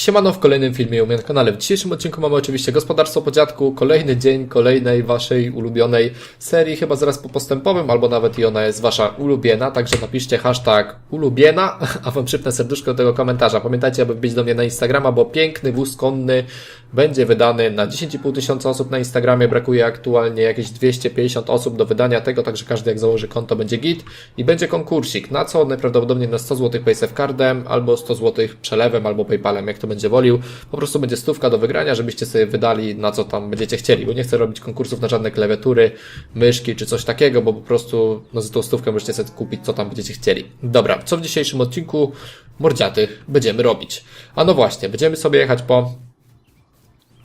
Siemano w kolejnym filmie u mnie na kanale. W dzisiejszym odcinku mamy oczywiście gospodarstwo po dziadku, kolejny dzień kolejnej waszej ulubionej serii, chyba zaraz po postępowym, albo nawet i ona jest wasza ulubiona, także napiszcie hashtag ulubiena, a wam przypnę serduszko do tego komentarza. Pamiętajcie, aby wbić do mnie na Instagrama, bo piękny wóz konny będzie wydany na 10,5 tysiąca osób na Instagramie, brakuje aktualnie jakieś 250 osób do wydania tego, także każdy jak założy konto będzie git i będzie konkursik, na co najprawdopodobniej na 100 zł PaySafe Cardem, albo 100 zł przelewem, albo Paypalem, jak to będzie wolił. Po prostu będzie stówka do wygrania, żebyście sobie wydali na co tam będziecie chcieli, bo nie chcę robić konkursów na żadne klawiatury, myszki czy coś takiego, bo po prostu no, za tą stówkę możecie sobie kupić co tam będziecie chcieli. Dobra, co w dzisiejszym odcinku mordziatych będziemy robić? A no właśnie, będziemy sobie jechać po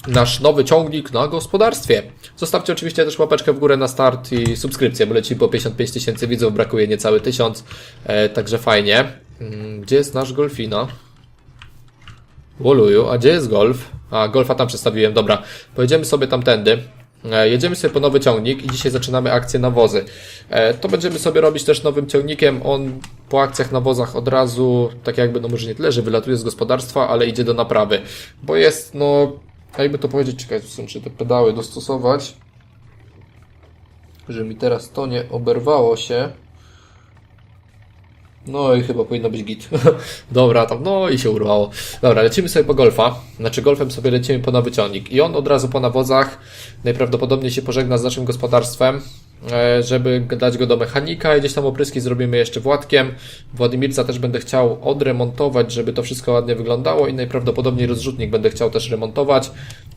nasz nowy ciągnik na gospodarstwie. Zostawcie oczywiście też łapeczkę w górę na start i subskrypcję, bo leci po 55 tysięcy widzów, brakuje niecały tysiąc, e, także fajnie. Mm, Gdzie jest nasz Golfina? Woluju, a gdzie jest Golf? A, Golfa tam przestawiłem, dobra. Pojedziemy sobie tamtędy. E, Jedziemy sobie po nowy ciągnik i dzisiaj zaczynamy akcję nawozy. E, To będziemy sobie robić też nowym ciągnikiem. On po akcjach nawozach od razu, tak jakby, no może nie tyle, że wylatuje z gospodarstwa, ale idzie do naprawy. Bo jest, no, jakby to powiedzieć, czekaj, czy te pedały dostosować, że mi teraz to nie oberwało się. No i chyba powinno być git. Dobra, tam, no i się urwało. Dobra, lecimy sobie po golfa. Znaczy golfem sobie lecimy po nowy ciągnik. I on od razu po nawozach najprawdopodobniej się pożegna z naszym gospodarstwem, żeby dać go do mechanika i gdzieś tam opryski zrobimy jeszcze Władkiem. Władimirca też będę chciał odremontować, żeby to wszystko ładnie wyglądało i najprawdopodobniej rozrzutnik będę chciał też remontować.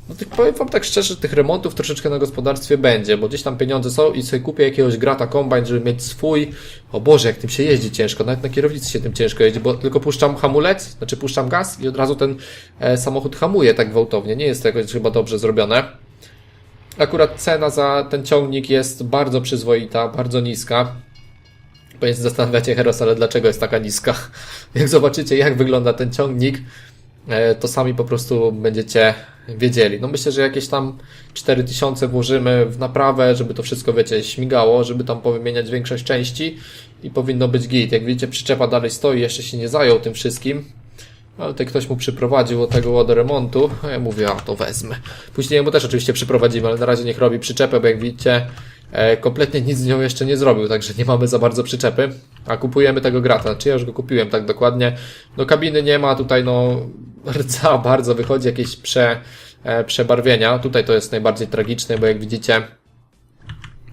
No tych, powiem Wam tak szczerze, tych remontów troszeczkę na gospodarstwie będzie, bo gdzieś tam pieniądze są i sobie kupię jakiegoś grata kombajn, żeby mieć swój. O Boże, jak tym się jeździ ciężko, nawet na kierownicy się tym ciężko jeździ, bo tylko puszczam hamulec, znaczy puszczam gaz i od razu ten e, samochód hamuje tak gwałtownie. Nie jest to jakoś chyba dobrze zrobione. Akurat cena za ten ciągnik jest bardzo przyzwoita, bardzo niska. Się zastanawiacie, Heros, ale dlaczego jest taka niska? Jak zobaczycie, jak wygląda ten ciągnik, e, to sami po prostu będziecie wiedzieli. No myślę, że jakieś tam 4000 włożymy w naprawę, żeby to wszystko, wiecie, śmigało, żeby tam powymieniać większość części i powinno być git. Jak widzicie, przyczepa dalej stoi, jeszcze się nie zajął tym wszystkim. Ale tutaj ktoś mu przyprowadził od tego do remontu. A ja mówię, a to wezmę. Później mu też oczywiście przyprowadzimy, ale na razie niech robi przyczepę, bo jak widzicie, e, kompletnie nic z nią jeszcze nie zrobił, także nie mamy za bardzo przyczepy. A kupujemy tego grata. Znaczy ja już go kupiłem tak dokładnie. No kabiny nie ma, tutaj no rdza bardzo wychodzi, jakieś prze, e, przebarwienia. Tutaj to jest najbardziej tragiczne, bo jak widzicie,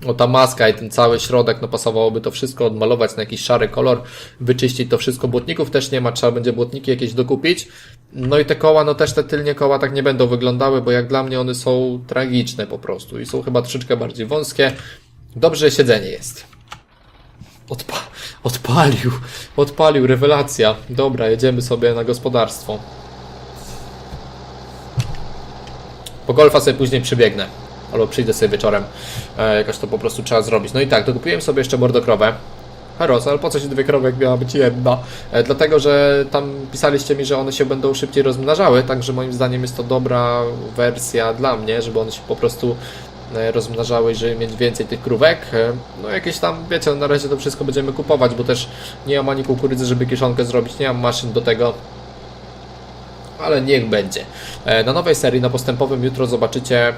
o ta maska i ten cały środek, no pasowałoby to wszystko odmalować na jakiś szary kolor, wyczyścić to wszystko. Błotników też nie ma, trzeba będzie błotniki jakieś dokupić. No i te koła, no też te tylnie koła tak nie będą wyglądały, bo jak dla mnie one są tragiczne po prostu i są chyba troszeczkę bardziej wąskie. Dobrze siedzenie jest. Odpa odpalił, odpalił, rewelacja. Dobra, jedziemy sobie na gospodarstwo. Po golfa sobie później przybiegnę. Albo przyjdę sobie wieczorem. E, jakoś to po prostu trzeba zrobić. No i tak, dokupiłem sobie jeszcze mordokrowę. Heros, ale po co się dwie krowy, jak miała być jedna? E, dlatego, że tam pisaliście mi, że one się będą szybciej rozmnażały, także moim zdaniem jest to dobra wersja dla mnie, żeby one się po prostu e, rozmnażały żeby mieć więcej tych krówek. E, No jakieś tam, wiecie, na razie to wszystko będziemy kupować, bo też nie mam ani kukurydzy, żeby kiszonkę zrobić, nie mam maszyn do tego, ale niech będzie. E, Na nowej serii, na postępowym jutro zobaczycie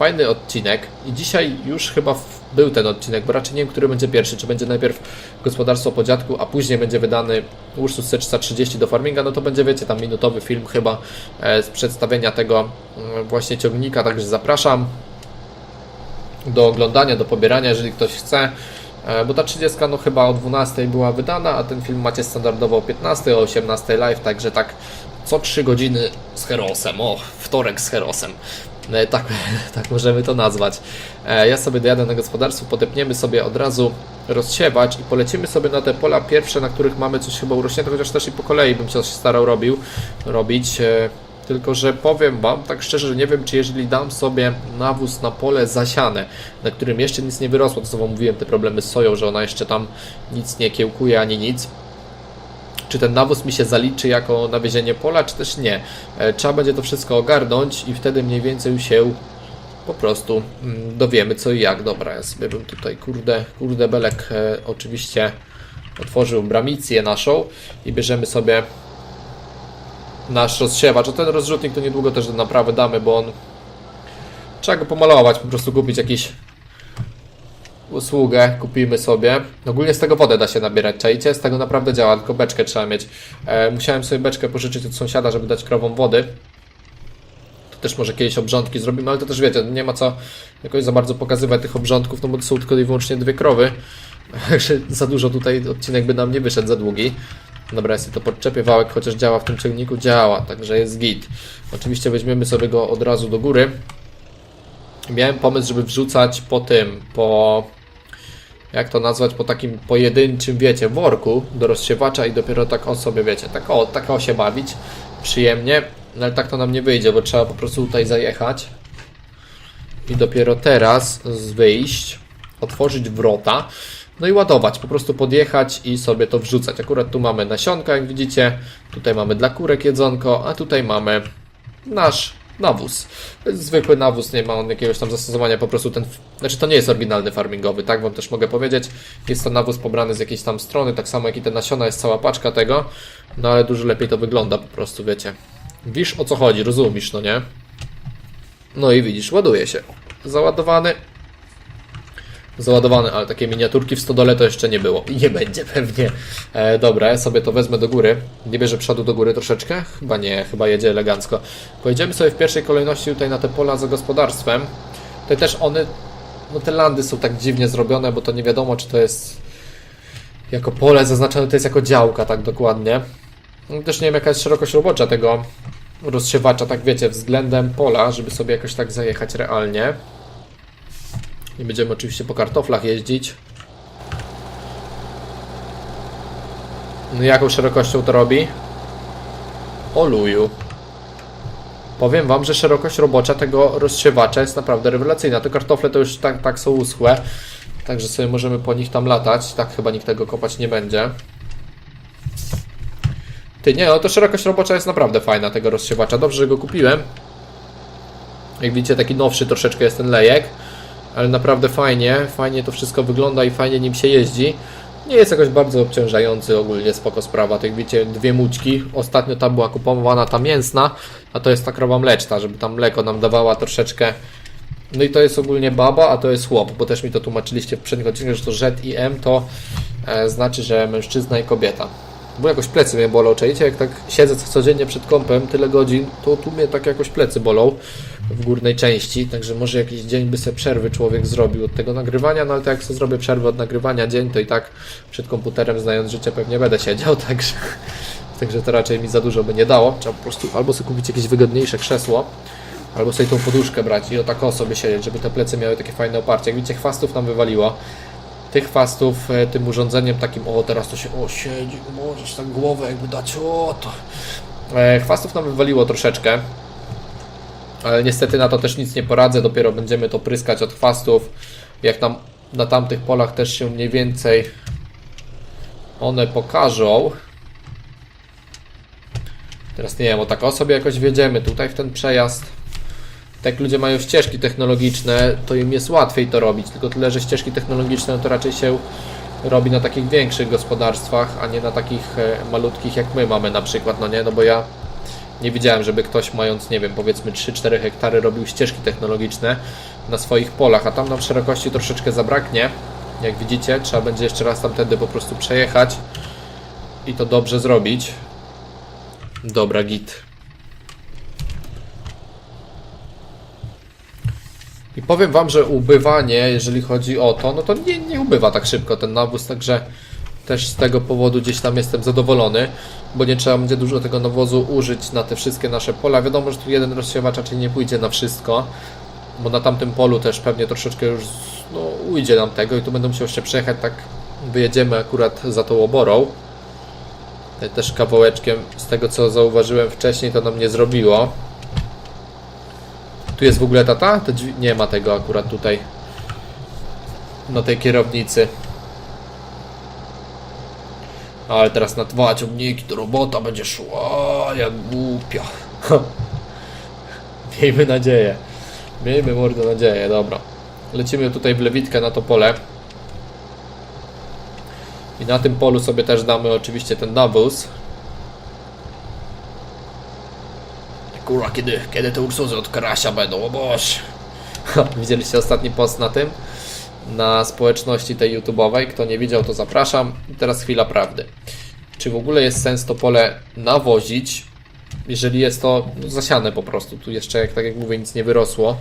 fajny odcinek i dzisiaj już chyba był ten odcinek, bo raczej nie wiem, który będzie pierwszy, czy będzie najpierw gospodarstwo po dziadku, a później będzie wydany Ursus C330 do farminga, no to będzie, wiecie, tam minutowy film chyba e, z przedstawienia tego mm, właśnie ciągnika, także zapraszam do oglądania, do pobierania, jeżeli ktoś chce. E, Bo ta 30 no chyba o 12 była wydana, a ten film macie standardowo o 15, o 18 live, także tak co 3 godziny z Herosem. O, wtorek z Herosem. E, Tak, tak możemy to nazwać. E, Ja sobie dojadę na gospodarstwo, podepniemy sobie od razu rozsiewać i polecimy sobie na te pola pierwsze, na których mamy coś chyba urośnięte, chociaż też i po kolei bym się starał robił, robić. E, tylko, że powiem Wam tak szczerze, że nie wiem, czy jeżeli dam sobie nawóz na pole zasiane, na którym jeszcze nic nie wyrosło, to co Wam mówiłem, te problemy z soją, że ona jeszcze tam nic nie kiełkuje ani nic, czy ten nawóz mi się zaliczy jako nawiezienie pola, czy też nie. E, Trzeba będzie to wszystko ogarnąć i wtedy mniej więcej się po prostu mm, dowiemy co i jak. Dobra, ja sobie bym tutaj, kurde, kurde belek e, oczywiście otworzył bramicję naszą i bierzemy sobie nasz rozsiewacz. A ten rozrzutnik to niedługo też do naprawy damy, bo on trzeba go pomalować, po prostu kupić jakiś usługę, kupimy sobie. Ogólnie z tego wodę da się nabierać, czajcie? Z tego naprawdę działa, tylko beczkę trzeba mieć. E, musiałem sobie beczkę pożyczyć od sąsiada, żeby dać krowom wody. To też może kiedyś obrządki zrobimy, ale to też wiecie, nie ma co jakoś za bardzo pokazywać tych obrządków, no bo to są tylko i wyłącznie dwie krowy. Za dużo tutaj odcinek by nam nie wyszedł, za długi. Dobra, sobie to podczepię, wałek chociaż działa w tym ciągniku, działa, także jest git. Oczywiście weźmiemy sobie go od razu do góry. Miałem pomysł, żeby wrzucać po tym, po jak to nazwać, po takim pojedynczym, wiecie, worku do rozsiewacza i dopiero tak o sobie, wiecie, tak o, tak o się bawić przyjemnie, no ale tak to nam nie wyjdzie, bo trzeba po prostu tutaj zajechać i dopiero teraz wyjść, otworzyć wrota, no i ładować, po prostu podjechać i sobie to wrzucać. Akurat tu mamy nasionka, jak widzicie, tutaj mamy dla kurek jedzonko, a tutaj mamy nasz nawóz. Zwykły nawóz, nie ma on jakiegoś tam zastosowania, po prostu ten, znaczy to nie jest oryginalny farmingowy, tak wam też mogę powiedzieć. Jest to nawóz pobrany z jakiejś tam strony, tak samo jak i te nasiona, jest cała paczka tego, no ale dużo lepiej to wygląda po prostu, wiecie. Wiesz o co chodzi, rozumiesz, no nie? No i widzisz, ładuje się. Załadowany. Załadowany, ale takie miniaturki w stodole to jeszcze nie było. I nie będzie pewnie. E, dobra, ja sobie to wezmę do góry. Nie bierze przodu do góry troszeczkę? Chyba nie, chyba jedzie elegancko. Pojedziemy sobie w pierwszej kolejności tutaj na te pola za gospodarstwem. Tutaj też one, no te landy są tak dziwnie zrobione, bo to nie wiadomo, czy to jest jako pole zaznaczone, to jest jako działka, tak dokładnie. No, też nie wiem, jaka jest szerokość robocza tego rozsiewacza, tak wiecie, względem pola, żeby sobie jakoś tak zajechać realnie. I będziemy oczywiście po kartoflach jeździć. No jaką szerokością to robi? Oluju. Powiem wam, że szerokość robocza tego rozsiewacza jest naprawdę rewelacyjna. Te kartofle to już tak, tak są uschłe. Także sobie możemy po nich tam latać. Tak chyba nikt tego kopać nie będzie. Ty, nie, no to szerokość robocza jest naprawdę fajna tego rozsiewacza. Dobrze, że go kupiłem. Jak widzicie, taki nowszy troszeczkę jest ten lejek. Ale naprawdę fajnie, fajnie to wszystko wygląda i fajnie nim się jeździ. Nie jest jakoś bardzo obciążający ogólnie, spoko sprawa. Tak widzicie, dwie mućki. Ostatnio tam była kupowana ta mięsna, a to jest ta krowa mleczna, żeby tam mleko nam dawała troszeczkę. No i to jest ogólnie baba, a to jest chłop, bo też mi to tłumaczyliście w poprzednich odcinkach, że to Z i M to e, znaczy, że mężczyzna i kobieta. Bo jakoś plecy mnie bolą, czajcie? Jak tak siedzę codziennie przed kąpem tyle godzin, to tu mnie tak jakoś plecy bolą w górnej części, także może jakiś dzień by sobie przerwy człowiek zrobił od tego nagrywania, no ale tak jak sobie zrobię przerwę od nagrywania dzień, to i tak przed komputerem znając życie pewnie będę siedział, także, także to raczej mi za dużo by nie dało. Trzeba po prostu albo sobie kupić jakieś wygodniejsze krzesło, albo sobie tą poduszkę brać i o tak sobie siedzieć, żeby te plecy miały takie fajne oparcie. Jak widzicie, chwastów nam wywaliło. Tych chwastów e, tym urządzeniem takim, o teraz to się, o siedzi, możesz tak głowę jakby dać, o to. E, chwastów nam wywaliło troszeczkę, ale niestety na to też nic nie poradzę, dopiero będziemy to pryskać od chwastów. Jak tam na tamtych polach też się mniej więcej one pokażą. Teraz nie wiem, o tak o sobie jakoś wjedziemy tutaj w ten przejazd. Tak ludzie mają ścieżki technologiczne, to im jest łatwiej to robić. Tylko tyle, że ścieżki technologiczne to raczej się robi na takich większych gospodarstwach, a nie na takich e, malutkich jak my mamy na przykład, no nie? No bo ja nie widziałem, żeby ktoś mając, nie wiem, powiedzmy 3-4 hektary robił ścieżki technologiczne na swoich polach, a tam nam szerokości troszeczkę zabraknie. Jak widzicie, trzeba będzie jeszcze raz tamtędy po prostu przejechać i to dobrze zrobić. Dobra, git. I powiem Wam, że ubywanie, jeżeli chodzi o to, no to nie, nie ubywa tak szybko ten nawóz, także też z tego powodu gdzieś tam jestem zadowolony, bo nie trzeba będzie dużo tego nawozu użyć na te wszystkie nasze pola. Wiadomo, że tu jeden rozsiewacz raczej nie pójdzie na wszystko, bo na tamtym polu też pewnie troszeczkę już no, ujdzie nam tego i tu będę musiał jeszcze przejechać, tak wyjedziemy akurat za tą oborą. Też kawałeczkiem z tego co zauważyłem wcześniej to nam nie zrobiło. Tu jest w ogóle tata? Nie ma tego akurat tutaj. Na tej kierownicy. Ale teraz na dwa ciągniki to robota będzie szła jak głupia. Miejmy nadzieję. Miejmy mordo nadzieję, dobra. Lecimy tutaj w lewitkę na to pole. I na tym polu sobie też damy oczywiście ten nawóz. Kurwa, kiedy, kiedy te Ursuzy od Karasia będą, o Boże. Widzieliście ostatni post na tym? Na społeczności tej YouTube'owej. Kto nie widział, to zapraszam. I teraz chwila prawdy. Czy w ogóle jest sens to pole nawozić, jeżeli jest to zasiane po prostu? Tu jeszcze, jak tak jak mówię, nic nie wyrosło.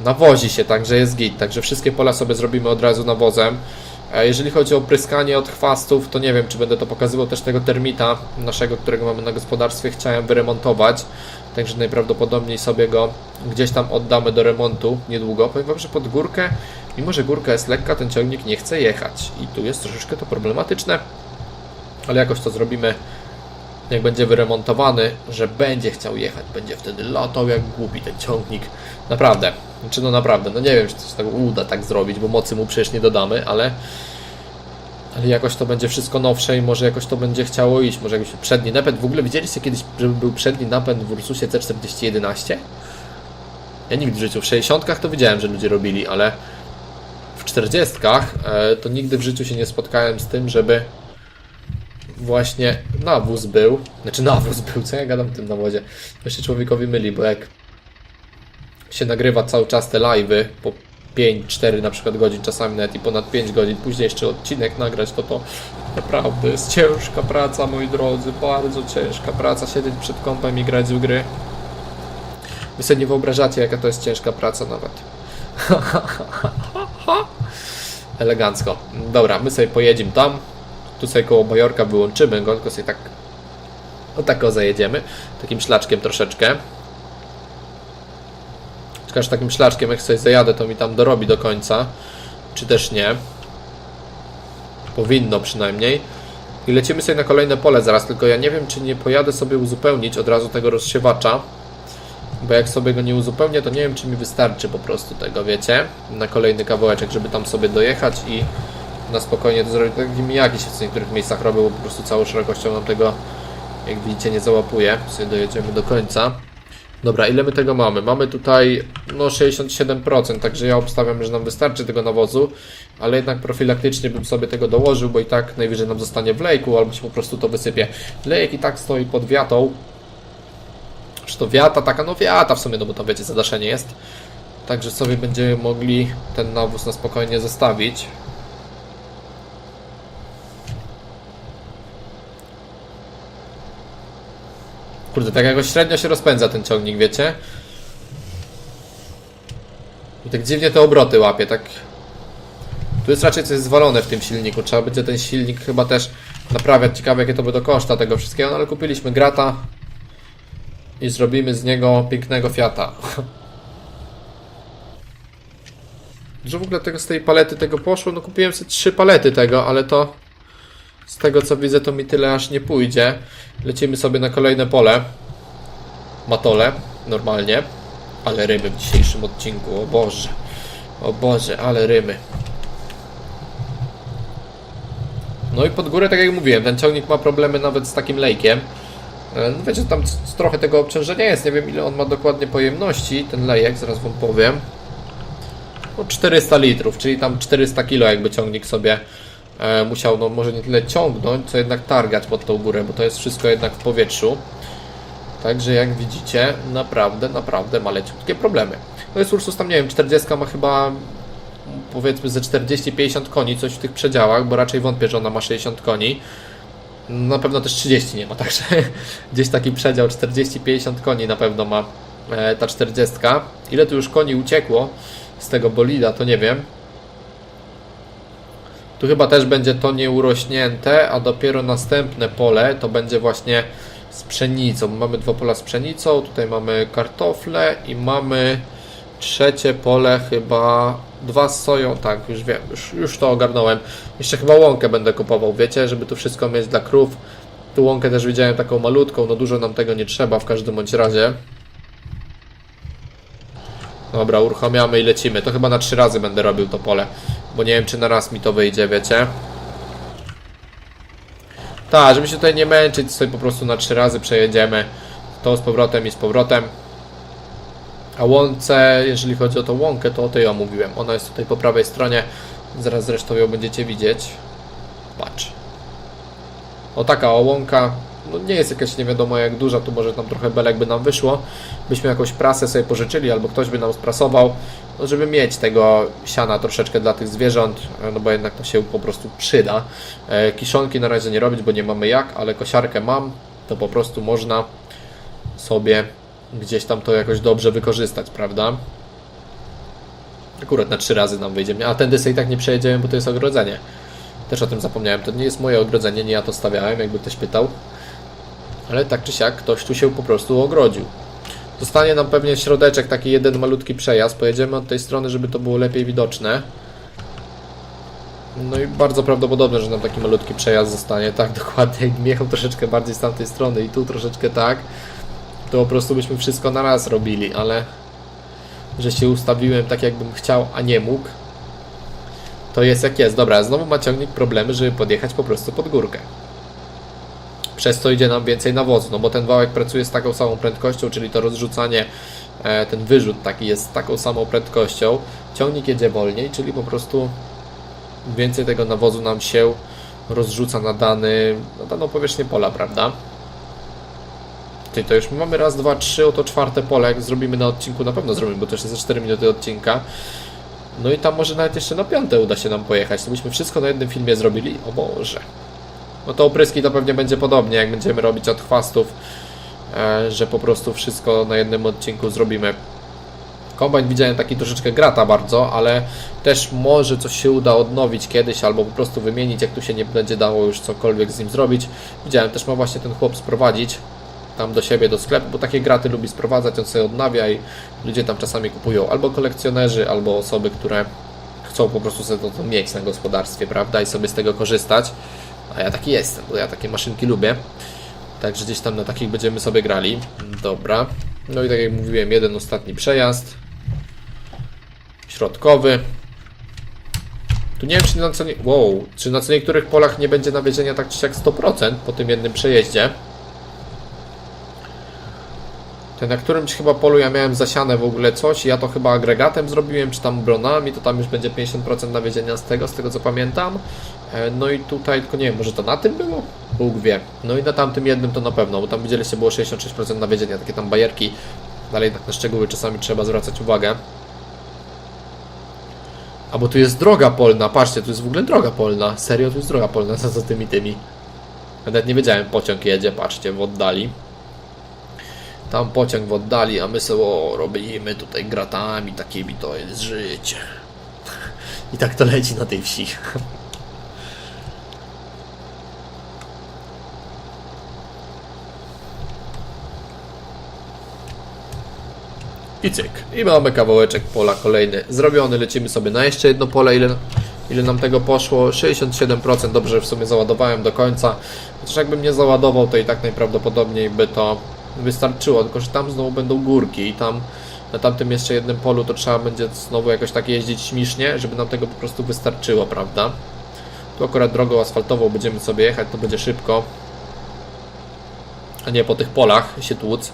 Nawozi się, także jest git. Także wszystkie pola sobie zrobimy od razu nawozem. Jeżeli chodzi o pryskanie od chwastów, to nie wiem, czy będę to pokazywał też tego termita naszego, którego mamy na gospodarstwie. Chciałem wyremontować, także najprawdopodobniej sobie go gdzieś tam oddamy do remontu niedługo. Powiem Wam, że pod górkę, mimo że górka jest lekka, ten ciągnik nie chce jechać. I tu jest troszeczkę to problematyczne, ale jakoś to zrobimy jak będzie wyremontowany, że będzie chciał jechać, będzie wtedy latał jak głupi ten ciągnik. Naprawdę, znaczy no naprawdę, no nie wiem, czy to się tak uda tak zrobić, bo mocy mu przecież nie dodamy, ale ale jakoś to będzie wszystko nowsze i może jakoś to będzie chciało iść, może jakiś przedni napęd. W ogóle widzieliście kiedyś, żeby był przedni napęd w Ursusie C4011? Ja nigdy w życiu, w 60 to widziałem, że ludzie robili, ale w 40 e, to nigdy w życiu się nie spotkałem z tym, żeby właśnie nawóz był, znaczy nawóz był, co ja gadam w tym nawozie, to się człowiekowi myli, bo jak się nagrywa cały czas te live'y po 5-4 na przykład godzin, czasami nawet i ponad 5 godzin, później jeszcze odcinek nagrać, to to naprawdę jest ciężka praca, moi drodzy, bardzo ciężka praca, siedzieć przed kompem i grać w gry. Wy sobie nie wyobrażacie, jaka to jest ciężka praca nawet. Elegancko. Dobra, my sobie pojedziemy tam. Tu sobie koło Bajorka wyłączymy go, tylko sobie tak o tak o zajedziemy. Takim szlaczkiem troszeczkę. Że takim szlaczkiem jak sobie zajadę, to mi tam dorobi do końca. Czy też nie. Powinno przynajmniej. I lecimy sobie na kolejne pole zaraz, tylko ja nie wiem, czy nie pojadę sobie uzupełnić od razu tego rozsiewacza. Bo jak sobie go nie uzupełnię, to nie wiem, czy mi wystarczy po prostu tego, wiecie? Na kolejny kawałeczek, żeby tam sobie dojechać i na spokojnie to zrobić. Tak jak Miyagi się w niektórych miejscach robił, bo po prostu całą szerokością nam tego, jak widzicie, nie załapuje. Sobie dojedziemy do końca. Dobra, ile my tego mamy? Mamy tutaj no 67%, także ja obstawiam, że nam wystarczy tego nawozu, ale jednak profilaktycznie bym sobie tego dołożył, bo i tak najwyżej nam zostanie w lejku, albo się po prostu to wysypie. Lejek i tak stoi pod wiatą. Czy to wiata taka? No wiata w sumie, no bo to wiecie, zadaszenie jest. Także sobie będziemy mogli ten nawóz na spokojnie zostawić. Kurde, tak jakoś średnio się rozpędza ten ciągnik, wiecie? I tak dziwnie te obroty łapie, tak... Tu jest raczej coś zwalone w tym silniku, trzeba będzie ten silnik chyba też naprawiać. Ciekawe jakie to by do koszta tego wszystkiego, no ale kupiliśmy grata i zrobimy z niego pięknego Fiata. Że w ogóle tego z tej palety tego poszło, no kupiłem sobie trzy palety tego, ale to z tego co widzę to mi tyle aż nie pójdzie. Lecimy sobie na kolejne pole. Matole, normalnie. Ale rymy w dzisiejszym odcinku, o Boże. O Boże, ale rymy. No i pod górę, tak jak mówiłem, ten ciągnik ma problemy nawet z takim lejkiem. E, No wiecie, tam trochę tego obciążenia jest, nie wiem ile on ma dokładnie pojemności, ten lejek, zaraz wam powiem. No 400 litrów, czyli tam 400 kilo jakby ciągnik sobie musiał, no może nie tyle ciągnąć, co jednak targać pod tą górę, bo to jest wszystko jednak w powietrzu. Także jak widzicie, naprawdę, naprawdę ma leciutkie problemy. No jest Ursus tam, nie wiem, 40 ma chyba powiedzmy ze 40-50 koni, coś w tych przedziałach, bo raczej wątpię, że ona ma 60 koni. Na pewno też 30 nie ma, także gdzieś taki przedział 40-50 koni na pewno ma e, ta 40. Ile tu już koni uciekło z tego bolida, to nie wiem. Tu chyba też będzie to nieurośnięte, a dopiero następne pole to będzie właśnie z pszenicą. Mamy dwa pola z pszenicą, tutaj mamy kartofle i mamy trzecie pole chyba dwa z soją, tak, już wiem, już, już to ogarnąłem. Jeszcze chyba łąkę będę kupował, wiecie, żeby tu wszystko mieć dla krów. Tu łąkę też widziałem taką malutką, no dużo nam tego nie trzeba w każdym bądź razie. Dobra, uruchamiamy i lecimy. To chyba na trzy razy będę robił to pole, bo nie wiem czy na raz mi to wyjdzie, wiecie. Tak, żeby się tutaj nie męczyć, sobie po prostu na trzy razy przejedziemy. To z powrotem i z powrotem. A łące, jeżeli chodzi o tą łąkę, to o tej omówiłem. Ona jest tutaj po prawej stronie. Zaraz zresztą ją będziecie widzieć. Patrz. O taka łąka, no nie jest jakaś nie wiadomo jak duża, tu może tam trochę belek by nam wyszło. Byśmy jakąś prasę sobie pożyczyli, albo ktoś by nam sprasował, no żeby mieć tego siana troszeczkę dla tych zwierząt, e, no bo jednak to się po prostu przyda. E, Kiszonki na razie nie robić, bo nie mamy jak, ale kosiarkę mam, to po prostu można sobie gdzieś tam to jakoś dobrze wykorzystać, prawda? Akurat na trzy razy nam wyjdzie. A tędy sobie i tak nie przejedziemy, bo to jest ogrodzenie. Też o tym zapomniałem. To nie jest moje ogrodzenie, nie ja to stawiałem, jakby ktoś pytał. Ale tak czy siak, ktoś tu się po prostu ogrodził. Zostanie nam pewnie środeczek, taki jeden malutki przejazd. Pojedziemy od tej strony, żeby to było lepiej widoczne. No i bardzo prawdopodobne, że nam taki malutki przejazd zostanie. Tak, dokładnie. Jakbym jechał troszeczkę bardziej z tamtej strony i tu troszeczkę tak, to po prostu byśmy wszystko na raz robili, ale że się ustawiłem tak, jakbym chciał, a nie mógł, to jest jak jest. Dobra, znowu ma ciągnik problemy, żeby podjechać po prostu pod górkę. Przez to idzie nam więcej nawozu, no bo ten wałek pracuje z taką samą prędkością, czyli to rozrzucanie, e, ten wyrzut taki jest z taką samą prędkością. Ciągnik jedzie wolniej, czyli po prostu więcej tego nawozu nam się rozrzuca na, dany, na daną powierzchnię pola, prawda? Ty, to już mamy raz, dwa, trzy, oto czwarte pole, jak zrobimy na odcinku, na pewno zrobimy, bo to jeszcze za 4 minuty odcinka. No i tam może nawet jeszcze na piąte uda się nam pojechać. To byśmy wszystko na jednym filmie zrobili. O Boże. No to opryski to pewnie będzie podobnie, jak będziemy robić od chwastów, e, że po prostu wszystko na jednym odcinku zrobimy. Kombajn widziałem taki troszeczkę grata bardzo, ale też może coś się uda odnowić kiedyś, albo po prostu wymienić, jak tu się nie będzie dało już cokolwiek z nim zrobić. Widziałem, też ma właśnie ten chłop sprowadzić tam do siebie, do sklepu, bo takie graty lubi sprowadzać, on sobie odnawia i ludzie tam czasami kupują albo kolekcjonerzy, albo osoby, które chcą po prostu sobie to, to mieć na gospodarstwie, prawda, i sobie z tego korzystać. A ja taki jestem, bo ja takie maszynki lubię. Także gdzieś tam na takich będziemy sobie grali. Dobra. No i tak jak mówiłem, jeden ostatni przejazd. Środkowy. Tu nie wiem, czy na co, nie... wow, czy na co niektórych polach nie będzie nawiezienia tak czy siak 100% po tym jednym przejeździe. Ten na którymś chyba polu ja miałem zasiane w ogóle coś, ja to chyba agregatem zrobiłem, czy tam bronami, to tam już będzie 50% nawiezienia z tego, z tego co pamiętam. E, No i tutaj, tylko nie wiem, może to na tym było? Bóg wie. No i na tamtym jednym to na pewno, bo tam widzieliście było 66% nawiezienia, takie tam bajerki. Dalej tak na szczegóły czasami trzeba zwracać uwagę. A bo tu jest droga polna, patrzcie, tu jest w ogóle droga polna. Serio, tu jest droga polna, za tymi tymi. Nawet nie wiedziałem, pociąg jedzie, patrzcie, w oddali. Tam pociąg w oddali, a my sobie o, robimy tutaj gratami takimi, to jest życie. I tak to leci na tej wsi. I cyk. I mamy kawałeczek pola kolejny zrobiony. Lecimy sobie na jeszcze jedno pole. Ile, ile nam tego poszło? 67%. Dobrze, w sumie załadowałem do końca. Chociaż jakbym nie załadował, to i tak najprawdopodobniej by to wystarczyło. Tylko, że tam znowu będą górki i tam na tamtym jeszcze jednym polu to trzeba będzie znowu jakoś tak jeździć śmisznie, żeby nam tego po prostu wystarczyło, prawda? Tu akurat drogą asfaltową będziemy sobie jechać, to będzie szybko. A nie po tych polach się tłuc.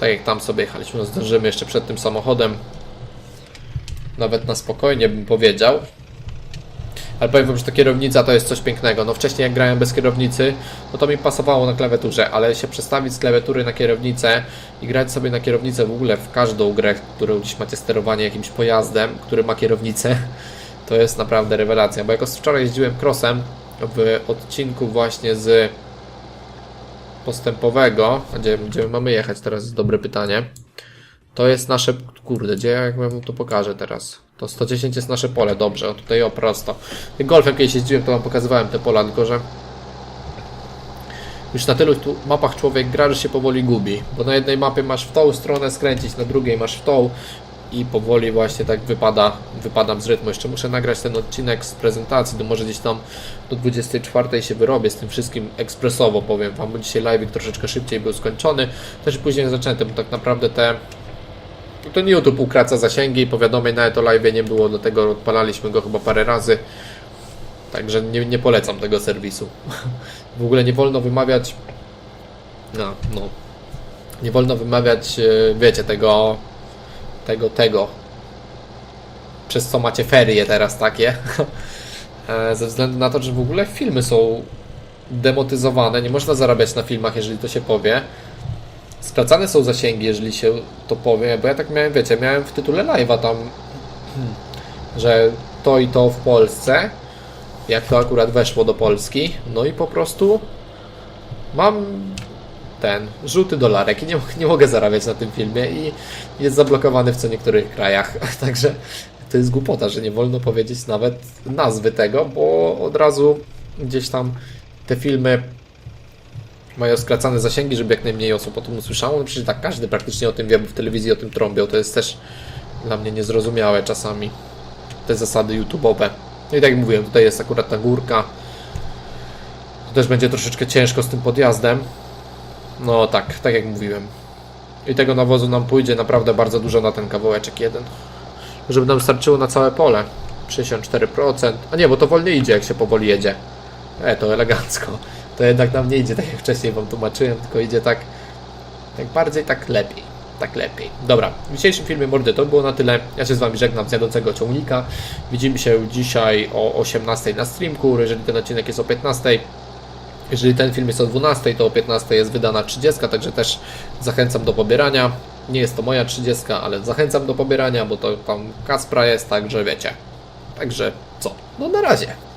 Tak jak tam sobie jechaliśmy, no zdążymy jeszcze przed tym samochodem. Nawet na spokojnie bym powiedział. Ale powiem wam, że ta kierownica to jest coś pięknego. No wcześniej jak grałem bez kierownicy, no to mi pasowało na klawiaturze, ale się przestawić z klawiatury na kierownicę i grać sobie na kierownicę w ogóle w każdą grę, którą gdzieś macie sterowanie jakimś pojazdem, który ma kierownicę, to jest naprawdę rewelacja. Bo jako wczoraj jeździłem crossem w odcinku właśnie z postępowego, gdzie, gdzie mamy jechać teraz, jest dobre pytanie. To jest nasze, kurde, gdzie jak ja wam to pokażę teraz? To 110 jest nasze pole, dobrze, o tutaj o prosto. Golfem kiedyś jeździłem, to wam pokazywałem te pola, tylko że już na tylu tu mapach człowiek gra, że się powoli gubi, bo na jednej mapie masz w tą stronę skręcić, na drugiej masz w tą i powoli właśnie tak wypada, wypadam z rytmu. Jeszcze muszę nagrać ten odcinek z prezentacji, to może gdzieś tam do 24 się wyrobię z tym wszystkim ekspresowo, powiem wam, bo dzisiaj live troszeczkę szybciej był skończony, też później zaczęty, bo tak naprawdę te ten YouTube ukraca zasięgi, powiadomień nawet o live nie było, dlatego odpalaliśmy go chyba parę razy. Także nie, nie polecam tego serwisu. W ogóle nie wolno wymawiać. No, no. Nie wolno wymawiać, e, wiecie, tego. Tego, tego. Przez co macie ferie teraz takie. E, Ze względu na to, że w ogóle filmy są demotyzowane, nie można zarabiać na filmach, jeżeli to się powie. Skracane są zasięgi, jeżeli się to powie, bo ja tak miałem, wiecie, miałem w tytule live'a tam, że to i to w Polsce, jak to akurat weszło do Polski, no i po prostu mam ten żółty dolarek i nie, nie mogę zarabiać na tym filmie i jest zablokowany w co niektórych krajach, także to jest głupota, że nie wolno powiedzieć nawet nazwy tego, bo od razu gdzieś tam te filmy mają skracane zasięgi, żeby jak najmniej osób o tym usłyszało. No przecież tak każdy praktycznie o tym wie, bo w telewizji o tym trąbią. To jest też dla mnie niezrozumiałe czasami te zasady YouTube'owe. No i tak jak mówiłem, tutaj jest akurat ta górka. To też będzie troszeczkę ciężko z tym podjazdem. No tak, tak jak mówiłem. I tego nawozu nam pójdzie naprawdę bardzo dużo na ten kawałeczek jeden. Żeby nam starczyło na całe pole. 64%. A nie, bo to wolniej idzie, jak się powoli jedzie. E, to elegancko. To jednak nam nie idzie tak jak wcześniej wam tłumaczyłem, tylko idzie tak, tak bardziej, tak lepiej. Tak lepiej. Dobra, w dzisiejszym filmie mordy to było na tyle. Ja się z wami żegnam z jadącego ciągnika. Widzimy się dzisiaj o 18 na streamku, jeżeli ten odcinek jest o 15. Jeżeli ten film jest o 12, to o 15 jest wydana 30, także też zachęcam do pobierania. Nie jest to moja 30, ale zachęcam do pobierania, bo to tam Kaspra jest, także wiecie. Także co? No na razie.